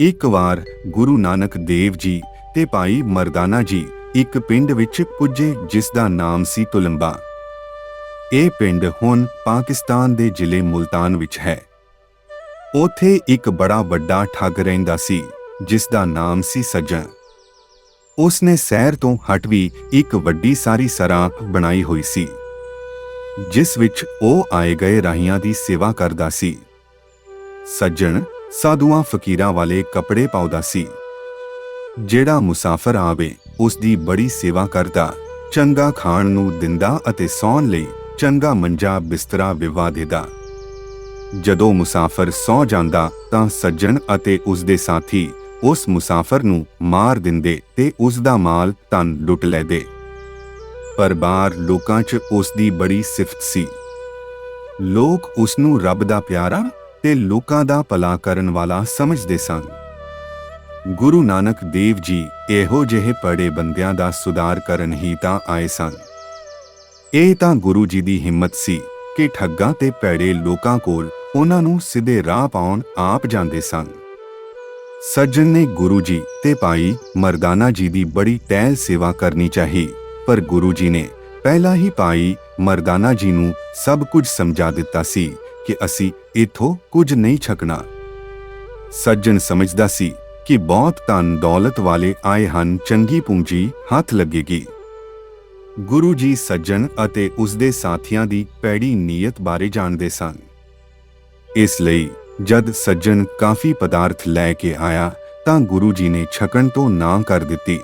ਇੱਕ ਵਾਰ ਗੁਰੂ ਨਾਨਕ ਦੇਵ ਜੀ ਤੇ ਭਾਈ ਮਰਦਾਨਾ ਜੀ ਇੱਕ ਪਿੰਡ ਵਿੱਚ ਪੁੱਜੇ, ਜਿਸ ਦਾ ਨਾਮ ਸੀ ਤੁਲੰਬਾ। ਇਹ ਪਿੰਡ ਹੁਣ ਪਾਕਿਸਤਾਨ ਦੇ ਜ਼ਿਲ੍ਹੇ ਮੁਲਤਾਨ ਵਿੱਚ ਹੈ। ਉਥੇ ਇੱਕ ਬੜਾ ਵੱਡਾ ਠੱਗ ਰਹਿੰਦਾ ਸੀ, ਜਿਸ ਦਾ ਨਾਮ ਸੀ ਸੱਜਣ। ਉਸ ਨੇ ਸ਼ਹਿਰ ਤੋਂ ਹਟਵੀ ਇੱਕ ਵੱਡੀ ਸਾਰੀ ਸਰਾਖ ਬਣਾਈ ਹੋਈ ਸੀ, ਜਿਸ ਵਿੱਚ ਉਹ ਆਏ ਗਏ ਰਾਹੀਆਂ ਦੀ ਸੇਵਾ ਕਰਦਾ ਸੀ। ਸੱਜਣ ਸਾਧੂਆਂ ਫਕੀਰਾਂ ਵਾਲੇ ਕੱਪੜੇ ਪਾਉਂਦਾ ਸੀ। ਜਿਹੜਾ ਮੁਸਾਫਰ ਆਵੇ ਉਸ ਦੀ ਬੜੀ ਸੇਵਾ ਕਰਦਾ, ਚੰਗਾ ਖਾਣ ਨੂੰ ਦਿੰਦਾ ਅਤੇ ਸੌਣ ਲਈ ਚੰਗਾ ਮੰਜਾ ਬਿਸਤਰਾ ਵਿਵਾ ਦੇਦਾ। ਜਦੋਂ ਮੁਸਾਫਰ ਸੌ ਜਾਂਦਾ ਤਾਂ ਸੱਜਣ ਅਤੇ ਉਸ ਦੇ ਸਾਥੀ ਉਸ ਮੁਸਾਫਰ ਨੂੰ ਮਾਰ ਦਿੰਦੇ ਤੇ ਉਸ ਦਾ ਮਾਲ ਧਨ ਲੁੱਟ ਲੈਦੇ। ਪਰ ਬਾਹਰ ਲੋਕਾਂ 'ਚ ਉਸ ਦੀ ਬੜੀ ਸਿਫਤ ਸੀ। ਲੋਕ ਉਸ ਨੂੰ ਰੱਬ ਦਾ ਪਿਆਰਾ ਤੇ ਲੋਕਾਂ ਦਾ ਭਲਾ ਕਰਨ ਵਾਲਾ ਸਮਝਦੇ ਸਨ। ਗੁਰੂ ਨਾਨਕ ਦੇਵ ਜੀ ਇਹੋ ਜਿਹੇ ਪੜੇ ਬੰਦਿਆਂ ਦਾ ਸੁਧਾਰ ਕਰਨ ਹੀ ਤਾਂ ਆਏ ਸਨ। ਇਹ ਤਾਂ ਗੁਰੂ ਜੀ ਦੀ ਹਿੰਮਤ ਸੀ ਕਿ ਠੱਗਾਂ ਤੇ ਪੈੜੇ ਲੋਕਾਂ ਕੋਲ ਉਹਨਾਂ ਨੂੰ ਸਿੱਧੇ ਰਾਹ ਪਾਉਣ ਆਪ ਜਾਂਦੇ ਸਨ। ਸੱਜਣ ਨੇ ਗੁਰੂ ਜੀ ਤੇ ਭਾਈ ਮਰਦਾਨਾ ਜੀ ਦੀ ਬੜੀ ਟਹਿਲ ਸੇਵਾ ਕਰਨੀ ਚਾਹੀ, ਪਰ ਗੁਰੂ ਜੀ ਨੇ ਪਹਿਲਾਂ ਹੀ ਭਾਈ ਮਰਦਾਨਾ ਜੀ ਨੂੰ ਸਭ ਕੁਝ ਸਮਝਾ ਦਿੱਤਾ ਸੀ ਕਿ ਅਸੀਂ ਇਥੋਂ ਕੁਝ ਨਹੀਂ ਛਕਣਾ। ਸੱਜਣ ਸਮਝਦਾ ਸੀ ਕਿ ਬਹੁਤ ਧਨ ਦੌਲਤ ਵਾਲੇ ਆਏ ਹਨ, ਚੰਗੀ ਪੂੰਜੀ ਹੱਥ ਲੱਗੇਗੀ। ਗੁਰੂ ਜੀ ਸੱਜਣ ਅਤੇ ਉਸ ਦੇ ਸਾਥੀਆਂ ਦੀ ਪੈੜੀ ਨੀਅਤ ਬਾਰੇ ਜਾਣਦੇ ਸਨ। ਇਸ ਲਈ ਜਦ ਸੱਜਣ ਕਾਫੀ ਪਦਾਰਥ ਲੈ ਕੇ ਆਇਆ, ਤਾਂ ਗੁਰੂ ਜੀ ਨੇ ਛਕਣ ਤੋਂ ਨਾ ਕਰ ਦਿੱਤੀ।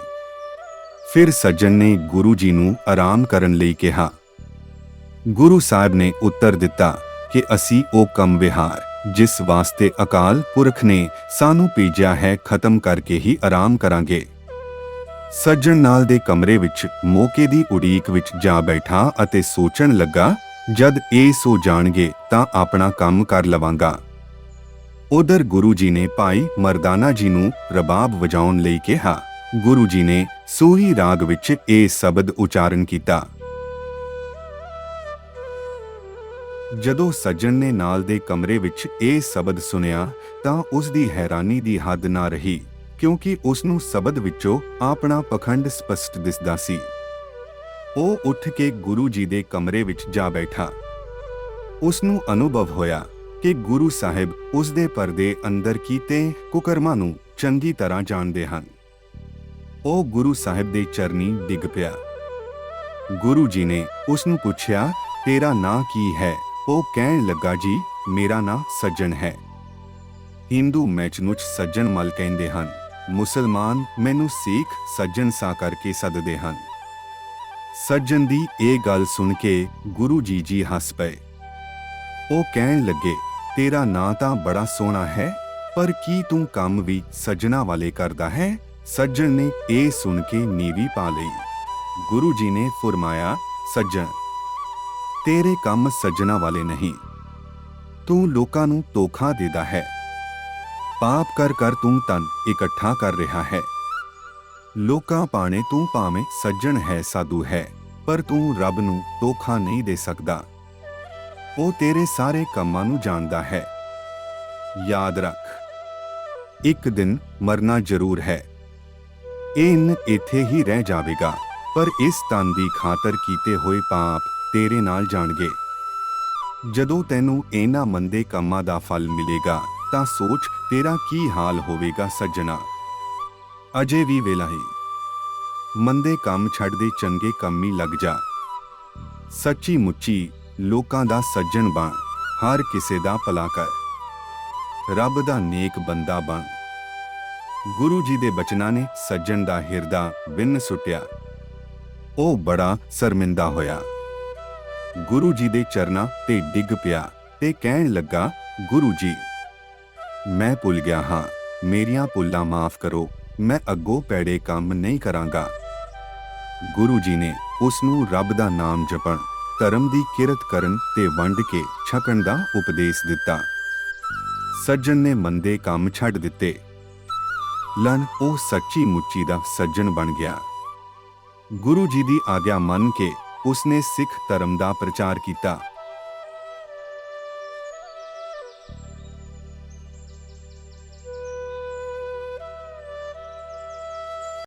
ਫਿਰ ਸੱਜਣ ਨੇ ਗੁਰੂ ਜੀ ਨੂੰ ਆਰਾਮ ਕਰਨ ਲਈ ਕਿਹਾ। ਗੁਰੂ ਸਾਹਿਬ ਨੇ ਉੱਤਰ ਦਿੱਤਾ ਕਿ ਅਸੀਂ ਉਹ ਕੰਮ ਵਿਹਾਰ, ਜਿਸ ਵਾਸਤੇ ਅਕਾਲ ਪੁਰਖ ਨੇ ਸਾਨੂੰ ਭੇਜਿਆ ਹੈ, ਖਤਮ ਕਰਕੇ ਹੀ ਆਰਾਮ ਕਰਾਂਗੇ। ਸੱਜਣ ਨਾਲ ਦੇ ਕਮਰੇ ਵਿੱਚ ਮੌਕੇ ਦੀ ਉਡੀਕ ਵਿੱਚ ਜਾ ਬੈਠਾ ਅਤੇ ਸੋਚਣ ਲੱਗਾ, ਜਦ ਇਹ ਸੋ ਜਾਣਗੇ ਤਾਂ ਆਪਣਾ ਕੰਮ ਕਰ ਲਵਾਂਗਾ। ਉਧਰ ਗੁਰੂ ਜੀ ਨੇ ਭਾਈ ਮਰਦਾਨਾ ਜੀ ਨੂੰ ਰਬਾਬ ਵਜਾਉਣ ਲਈ ਕਿਹਾ। ਗੁਰੂ ਜੀ ਨੇ ਸੂਹੀ ਰਾਗ ਵਿੱਚ ਇਹ ਸ਼ਬਦ ਉਚਾਰਨ ਕੀਤਾ। ਜਦੋਂ ਸੱਜਣ ਨੇ ਨਾਲ ਦੇ ਕਮਰੇ ਵਿੱਚ ਇਹ ਸ਼ਬਦ ਸੁਨਿਆ ਤਾਂ ਉਸ ਦੀ ਹੈਰਾਨੀ ਦੀ ਹੱਦ ਨਾ ਰਹੀ, ਕਿਉਂਕਿ ਉਸ ਨੂੰ ਸ਼ਬਦ ਵਿੱਚੋਂ ਆਪਣਾ ਪਖੰਡ ਸਪਸ਼ਟ ਦਿਸਦਾ ਸੀ। ਉਹ ਉੱਠ ਕੇ ਗੁਰੂ ਜੀ ਦੇ ਕਮਰੇ ਵਿੱਚ ਜਾ ਬੈਠਾ। ਉਸ ਨੂੰ ਅਨੁਭਵ ਹੋਇਆ ਕਿ ਗੁਰੂ ਸਾਹਿਬ ਉਸ ਦੇ ਪਰਦੇ ਅੰਦਰ ਕੀਤੇ ਕੁਕਰਮਾਂ ਨੂੰ ਚੰਗੀ ਤਰ੍ਹਾਂ ਜਾਣਦੇ ਹਨ। ਉਹ ਗੁਰੂ ਸਾਹਿਬ ਦੇ ਚਰਨੀ ਡਿੱਗ ਪਿਆ। ਗੁਰੂ ਜੀ ਨੇ ਉਸ ਨੂੰ ਪੁੱਛਿਆ, ਤੇਰਾ ਨਾਂ ਕੀ ਹੈ? ਉਹ ਕਹਿਣ ਲੱਗਾ, ਜੀ, ਮੇਰਾ ਨਾਂ ਸੱਜਣ ਹੈ। ਹਿੰਦੂ ਮੈਚਨੁਚ ਸੱਜਣ ਮਲ ਕਹਿੰਦੇ ਹਨ। ਮੁਸਲਮਾਨ ਮੈਨੂੰ ਸਿੱਖ ਸੱਜਣ ਸਾ ਕਰਕੇ ਸੱਦਦੇ ਹਨ। ਸੱਜਣ ਦੀ ਇਹ ਗੱਲ ਸੁਣ ਕੇ ਗੁਰੂ ਜੀ ਜੀ ਹੱਸ ਪਏ। ਉਹ ਕਹਿਣ ਲੱਗੇ, ਤੇਰਾ ਨਾਂ ਤਾਂ ਬੜਾ ਸੋਹਣਾ ਹੈ, ਪਰ ਕੀ ਤੂੰ ਕੰਮ ਵੀ ਸੱਜਣਾ ਵਾਲੇ ਕਰਦਾ ਹੈ? ਸੱਜਣ ਨੇ ਇਹ ਸੁਣ ਕੇ ਨੀਵੀ ਪਾ ਲਈ। ਗੁਰੂ ਜੀ ਨੇ ਫਰਮਾਇਆ, ਸੱਜਣ ਤੇਰੇ ਕੰਮ ਸੱਜਣਾ ਵਾਲੇ ਨਹੀਂ। ਤੂੰ ਲੋਕਾਂ ਨੂੰ ਧੋਖਾ ਦੇਦਾ ਹੈ। ਪਾਪ ਕਰ ਕਰ ਤੂੰ ਤਨ ਇਕੱਠਾ ਕਰ ਰਿਹਾ ਹੈ। ਲੋਕਾਂ ਪਾਣੇ ਤੂੰ ਭਾਵੇਂ ਸੱਜਣ ਹੈ ਸਾਧੂ ਹੈ, ਪਰ ਤੂੰ ਰੱਬ ਨੂੰ ਧੋਖਾ ਨਹੀਂ ਦੇ ਸਕਦਾ। ਉਹ ਤੇਰੇ ਸਾਰੇ ਕੰਮਾਂ ਨੂੰ ਜਾਣਦਾ ਹੈ। ਯਾਦ ਰੱਖ, ਇੱਕ ਦਿਨ ਮਰਨਾ ਜ਼ਰੂਰ ਹੈ। ਇਹ ਇੱਥੇ ਹੀ ਰਹਿ ਜਾਵੇਗਾ, ਪਰ ਇਸ ਤਨ ਦੀ ਖਾਤਰ ਕੀਤੇ ਹੋਏ ਪਾਪ ਤੇਰੇ ਨਾਲ ਜਾਣਗੇ। ਜਦੋਂ ਤੈਨੂੰ ਇਹਨਾਂ ਮੰਦੇ ਕੰਮਾਂ ਦਾ ਫਲ ਮਿਲੇਗਾ, ਤਾਂ ਸੋਚ ਤੇਰਾ ਕੀ ਹਾਲ ਹੋਵੇਗਾ ਸੱਜਣਾ। ਅਜੇ ਵੀ ਵੇਲਾ ਹੈ। ਮੰਦੇ ਕੰਮ ਛੱਡ ਦੇ ਚੰਗੇ ਹੀ ਲੱਗ ਜਾ। ਸੱਚੀ ਮੁੱਚੀ ਲੋਕਾਂ ਦਾ ਸੱਜਣ ਬਣ, ਹਰ ਕਿਸੇ ਦਾ ਭਲਾ ਕਰ। ਰੱਬ ਦਾ ਨੇਕ ਬੰਦਾ ਬਣ। ਗੁਰੂ ਜੀ ਦੇ ਬਚਨਾਂ ਨੇ ਸੱਜਣ ਦਾ ਹਿਰਦਾ ਬਿੰਨ ਸੁੱਟਿਆ। ਉਹ ਬੜਾ ਸ਼ਰਮਿੰਦਾ ਹੋਇਆ। ਗੁਰੂ ਜੀ ਦੇ ਚਰਨਾਂ ਤੇ ਡਿੱਗ ਪਿਆ ਤੇ ਕਹਿਣ ਲੱਗਾ, ਗੁਰੂ ਜੀ, ਮੈਂ ਭੁੱਲ ਗਿਆ ਹਾਂ। ਮੇਰੀਆਂ ਭੁੱਲਾਂ ਮਾਫ ਕਰੋ। ਮੈਂ ਅੱਗੋਂ ਪੈੜੇ ਕੰਮ ਨਹੀਂ ਕਰਾਂਗਾ। ਗੁਰੂ ਜੀ ਨੇ ਉਸ ਨੂੰ ਰੱਬ ਦਾ ਨਾਮ ਜਪਣ, ਧਰਮ ਦੀ ਕਿਰਤ ਕਰਨ ਤੇ ਵੰਡ ਕੇ ਛਕਣ ਦਾ ਉਪਦੇਸ਼ ਦਿੱਤਾ। ਸੱਜਣ ਨੇ ਮੰਦੇ ਕੰਮ ਛੱਡ ਦਿੱਤੇ। ਲਨ ਉਹ ਸੱਚੀ ਮੁੱਚੀ ਦਾ ਸੱਜਣ ਬਣ ਗਿਆ। ਗੁਰੂ ਜੀ ਦੀ ਆਗਿਆ ਮੰਨ ਕੇ ਉਸਨੇ ਸਿੱਖ ਧਰਮ ਦਾ ਪ੍ਰਚਾਰ ਕੀਤਾ।